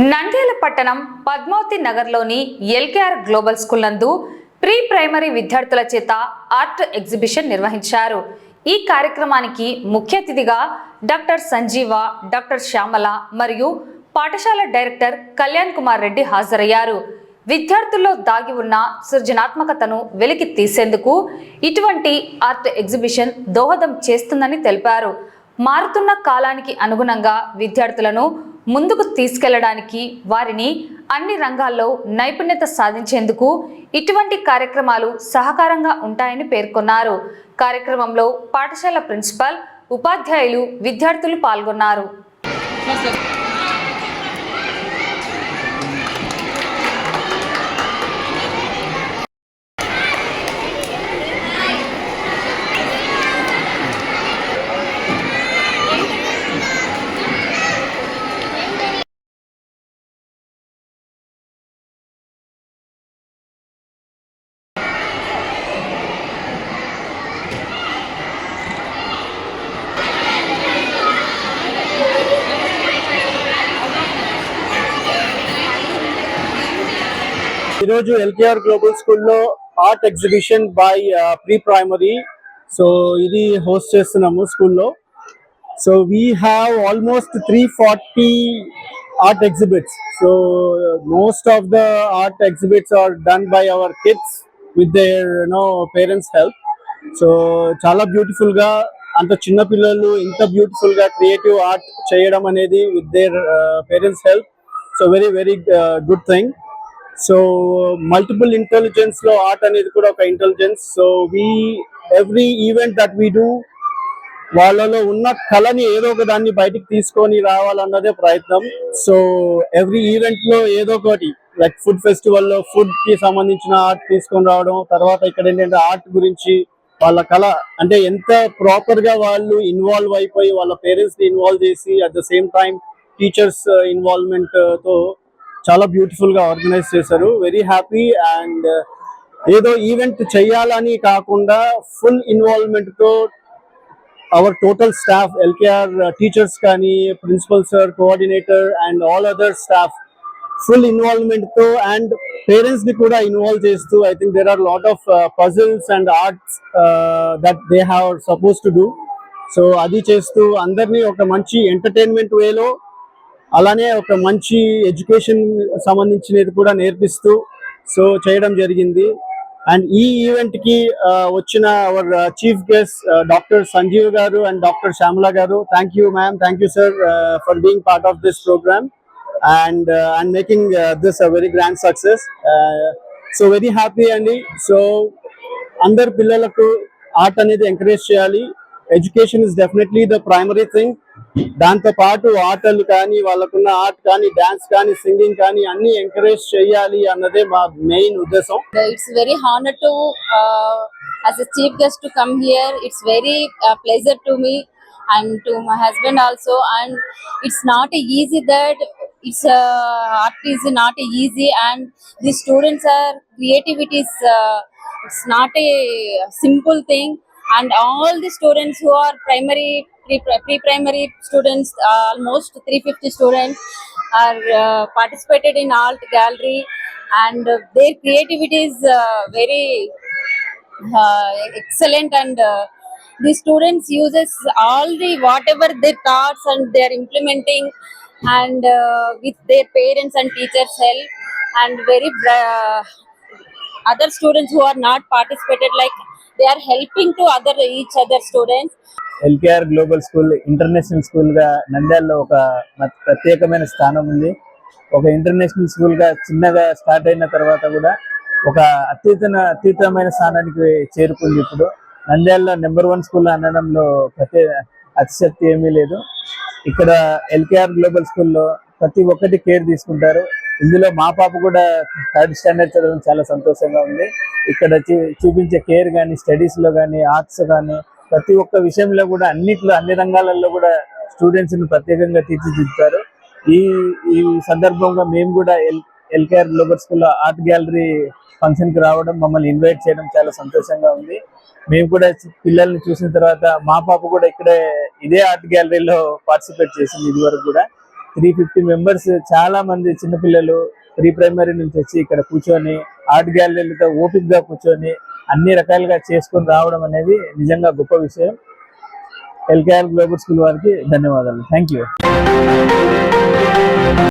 నంద్యాల పట్టణం పద్మావతి నగర్లోని LKR global school నందు ప్రీ ప్రైమరీ విద్యార్థుల చేత ఆర్ట్ ఎగ్జిబిషన్ నిర్వహించారు. ఈ కార్యక్రమానికి ముఖ్య అతిథిగా డాక్టర్ సంజీవ డాక్టర్ శ్యామల మరియు పాఠశాల డైరెక్టర్ కళ్యాణ్ కుమార్ రెడ్డి హాజరయ్యారు. విద్యార్థుల్లో దాగి ఉన్న సృజనాత్మకతను వెలికి తీసేందుకు ఇటువంటి ఆర్ట్ ఎగ్జిబిషన్ దోహదం చేస్తుందని తెలిపారు. మారుతున్న కాలానికి అనుగుణంగా విద్యార్థులను ముందుకు తీసుకెళ్ళడానికి వారిని అన్ని రంగాల్లో నైపుణ్యత సాధించేందుకు ఇటువంటి కార్యక్రమాలు సహకారంగా ఉంటాయని పేర్కొన్నారు. కార్యక్రమంలో పాఠశాల ప్రిన్సిపల్ ఉపాధ్యాయులు విద్యార్థులు పాల్గొన్నారు. ఈరోజు ఎల్కేఆర్ గ్లోబల్ స్కూల్లో art exhibition by pre primary so ఇది హోస్ట్ చేస్తున్నాము స్కూల్లో. So we have almost three forty art exhibits. So most of the art exhibits are done by our kids with their no parents help so చాలా బ్యూటిఫుల్గా అంత చిన్న పిల్లలు ఇంత బ్యూటిఫుల్గా క్రియేటివ్ ఆర్ట్ చేయడం అనేది with their parents help so very very good thing so multiple ఇంటెలిజెన్స్లో art అనేది కూడా ఒక intelligence so we every event that we do వాళ్ళలో ఉన్న కళని ఏదో ఒక దాన్ని బయటికి తీసుకొని రావాలన్నదే ప్రయత్నం. సో ఎవ్రీ ఈవెంట్లో ఏదో ఒకటి లైక్ ఫుడ్ ఫెస్టివల్లో ఫుడ్కి సంబంధించిన ఆర్ట్ తీసుకొని రావడం తర్వాత ఇక్కడ ఏంటంటే ఆర్ట్ గురించి వాళ్ళ కళ అంటే ఎంత ప్రాపర్గా వాళ్ళు ఇన్వాల్వ్ అయిపోయి వాళ్ళ పేరెంట్స్ని ఇన్వాల్వ్ చేసి at the same time teachers ఇన్వాల్వ్మెంట్తో చాలా బ్యూటిఫుల్గా ఆర్గనైజ్ చేశారు. వెరీ హ్యాపీ అండ్ ఏదో ఈవెంట్ చేయాలని కాకుండా full ఇన్వాల్వ్మెంట్తో our total staff LKR teachers కానీ principal sir coordinator and all other staff full ఇన్వాల్వ్మెంట్తో and పేరెంట్స్ని కూడా ఇన్వాల్వ్ చేస్తూ I think there are lot of puzzles and arts that they have suppose to do so అది చేస్తూ అందరినీ ఒక మంచి entertainment వేలో అలానే ఒక మంచి ఎడ్యుకేషన్ సంబంధించినది కూడా నేర్పిస్తూ సో చేయడం జరిగింది. అండ్ ఈ ఈవెంట్కి వచ్చిన our chief guest doctor Sanjeev గారు అండ్ డాక్టర్ శ్యామల గారు thank you ma'am thank you sir for being part of this programme and and making this a very grand success so very happy అండి. So అందరు పిల్లలకు art అనేది encourage చేయాలి. Education is definitely the primary thing దాంతో పాటు ఆటలు కానీ వాళ్ళకున్న ఆర్ట్ కానీ డాన్స్ కానీ సింగింగ్ కానీ అన్ని ఎంకరేజ్ చేయాలి అన్నదే మా మెయిన్ ఉద్దేశం it's very honour to as a chief guest to come here it's very uh, pleasure to me and to my husband also and it's not a easy that it's uh, art is not a easy and the students are creativity is uh, it's not a simple thing and all the students who are primary pre-primary students almost 350 students are uh, participated in art gallery and their creativity is uh, very uh, excellent and the students uses all the whatever their thoughts and they are implementing and uh, with their parents and teachers help and very uh, other students who are not participated like they are helping to other each other students. LKR global school international స్కూల్గా నంద్యాలలో ఒక ప్రత్యేకమైన స్థానం ఉంది. ఒక international స్కూల్గా చిన్నగా start అయిన తర్వాత కూడా ఒక అత్యుతన అత్యుత్తమైన స్థానానికి చేరుకుంది ఇప్పుడు. నంద్యాలలో నెంబర్ వన్ స్కూల్ అనడంలో ప్రతి అతిశక్తి ఏమీ లేదు. ఇక్కడ ఎల్కేఆర్ గ్లోబల్ స్కూల్లో ప్రతి ఒక్కటి కేర్ తీసుకుంటారు. ఇందులో మా పాప కూడా థర్డ్ స్టాండర్డ్ చదవడం చాలా సంతోషంగా ఉంది. ఇక్కడ చూపించే కేర్ కానీ స్టడీస్లో కానీ ఆర్ట్స్ కానీ ప్రతి ఒక్క విషయంలో కూడా అన్నిట్లో అన్ని రంగాలలో కూడా స్టూడెంట్స్ని ప్రత్యేకంగా తీర్చిదిద్దుతారు. ఈ ఈ సందర్భంగా మేము కూడా L LKR global school art gallery ఫంక్షన్కి రావడం మమ్మల్ని ఇన్వైట్ చేయడం చాలా సంతోషంగా ఉంది. మేము కూడా పిల్లల్ని చూసిన తర్వాత మా పాప కూడా ఇక్కడే ఇదే ఆర్ట్ గ్యాలరీలో పార్టిసిపేట్ చేసింది ఇది వరకు కూడా. త్రీ ఫిఫ్టీ మెంబర్స్ చాలా మంది చిన్నపిల్లలు ప్రీ ప్రైమరీ నుంచి వచ్చి ఇక్కడ కూర్చొని ఆర్ట్ గ్యాలరీలతో ఓపిక్గా కూర్చొని అన్ని రకాలుగా చేసుకొని రావడం అనేది నిజంగా గొప్ప విషయం. ఎల్కేఆర్ గ్లోబల్ స్కూల్ వారికి ధన్యవాదాలు. Thank you